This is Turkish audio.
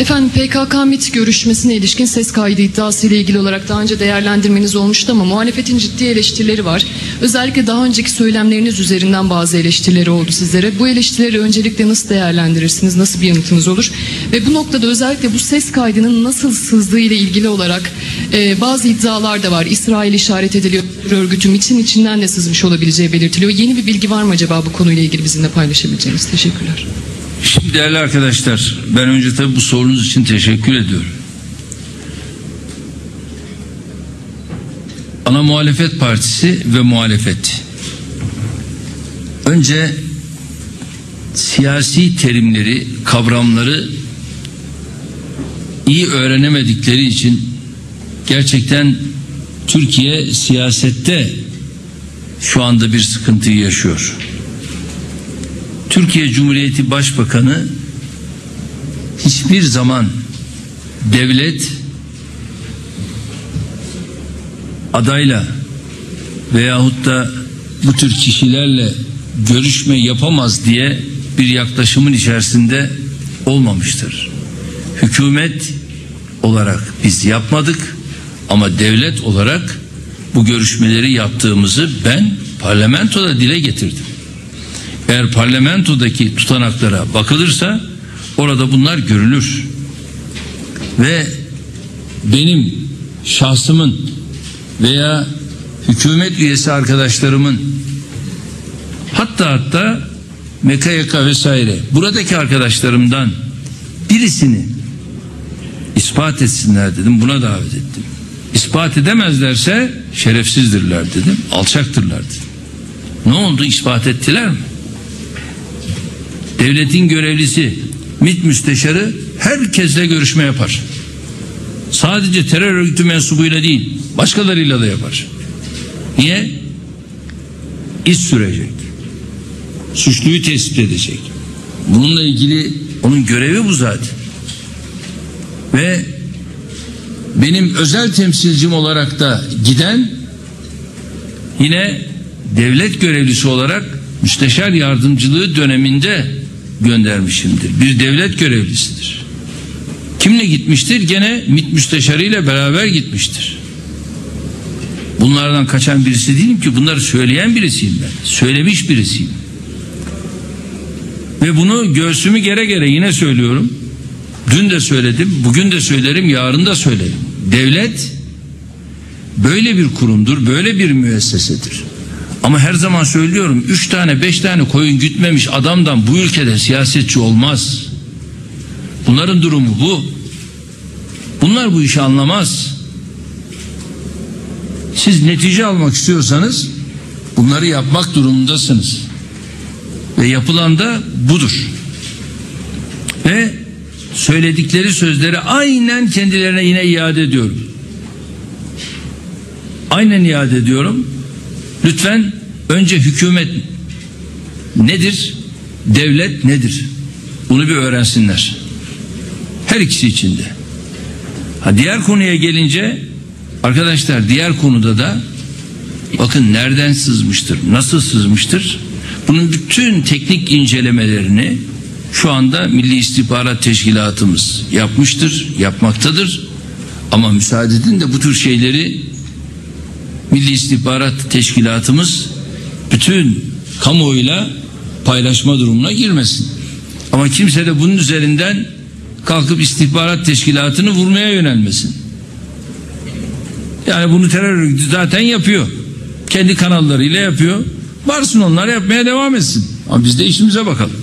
Efendim PKK MİT görüşmesine ilişkin ses kaydı iddiası ile ilgili olarak daha önce değerlendirmeniz olmuştu ama muhalefetin ciddi eleştirileri var. Özellikle daha önceki söylemleriniz üzerinden bazı eleştirileri oldu sizlere. Bu eleştirileri öncelikle nasıl değerlendirirsiniz? Nasıl bir yanıtınız olur? Ve bu noktada özellikle bu ses kaydının nasıl sızdığı ile ilgili olarak e, bazı iddialar da var. İsrail işaret ediliyor. Örgütü MİT'in içinden de sızmış olabileceği belirtiliyor. Yeni bir bilgi var mı acaba bu konuyla ilgili bizimle paylaşabileceğiniz? Teşekkürler. Şimdi değerli arkadaşlar ben önce tabii bu sorunuz için teşekkür ediyorum. Ana muhalefet partisi ve muhalefet. Önce siyasi terimleri, kavramları iyi öğrenemedikleri için gerçekten Türkiye siyasette şu anda bir sıkıntıyı yaşıyor. Türkiye Cumhuriyeti Başbakanı hiçbir zaman devlet adayla veyahut da bu tür kişilerle görüşme yapamaz diye bir yaklaşımın içerisinde olmamıştır. Hükümet olarak biz yapmadık ama devlet olarak bu görüşmeleri yaptığımızı ben parlamentoda dile getirdim. Eğer parlamentodaki tutanaklara bakılırsa orada bunlar görülür. Ve benim şahsımın veya hükümet üyesi arkadaşlarımın hatta hatta MKYK vesaire buradaki arkadaşlarımdan birisini ispat etsinler dedim buna davet ettim. İspat edemezlerse şerefsizdirler dedim alçaktırlar dedim. Ne oldu ispat ettiler mi? Devletin görevlisi MİT müsteşarı herkesle görüşme yapar. Sadece terör örgütü mensubuyla değil, başkalarıyla da yapar. Niye? İş sürecek. Suçluyu tespit edecek. Bununla ilgili onun görevi bu zaten. Ve benim özel temsilcim olarak da giden yine devlet görevlisi olarak müsteşar yardımcılığı döneminde göndermişimdir. Bir devlet görevlisidir. Kimle gitmiştir? Gene MİT müsteşarıyla beraber gitmiştir. Bunlardan kaçan birisi değilim ki bunları söyleyen birisiyim ben. Söylemiş birisiyim. Ve bunu göğsümü gere gere yine söylüyorum. Dün de söyledim, bugün de söylerim, yarın da söylerim. Devlet böyle bir kurumdur, böyle bir müessesedir. Ama her zaman söylüyorum üç tane beş tane koyun gütmemiş adamdan bu ülkede siyasetçi olmaz. Bunların durumu bu. Bunlar bu işi anlamaz. Siz netice almak istiyorsanız bunları yapmak durumundasınız. Ve yapılan da budur. Ve söyledikleri sözleri aynen kendilerine yine iade ediyorum. Aynen iade ediyorum. Lütfen önce hükümet nedir? Devlet nedir? Bunu bir öğrensinler. Her ikisi içinde. Ha diğer konuya gelince arkadaşlar diğer konuda da bakın nereden sızmıştır, nasıl sızmıştır? Bunun bütün teknik incelemelerini şu anda Milli İstihbarat Teşkilatımız yapmıştır, yapmaktadır. Ama müsaade edin de bu tür şeyleri Milli İstihbarat Teşkilatımız bütün kamuoyuyla paylaşma durumuna girmesin. Ama kimse de bunun üzerinden kalkıp istihbarat teşkilatını vurmaya yönelmesin. Yani bunu terör örgütü zaten yapıyor. Kendi kanallarıyla yapıyor. Varsın onlar yapmaya devam etsin. Ama biz de işimize bakalım.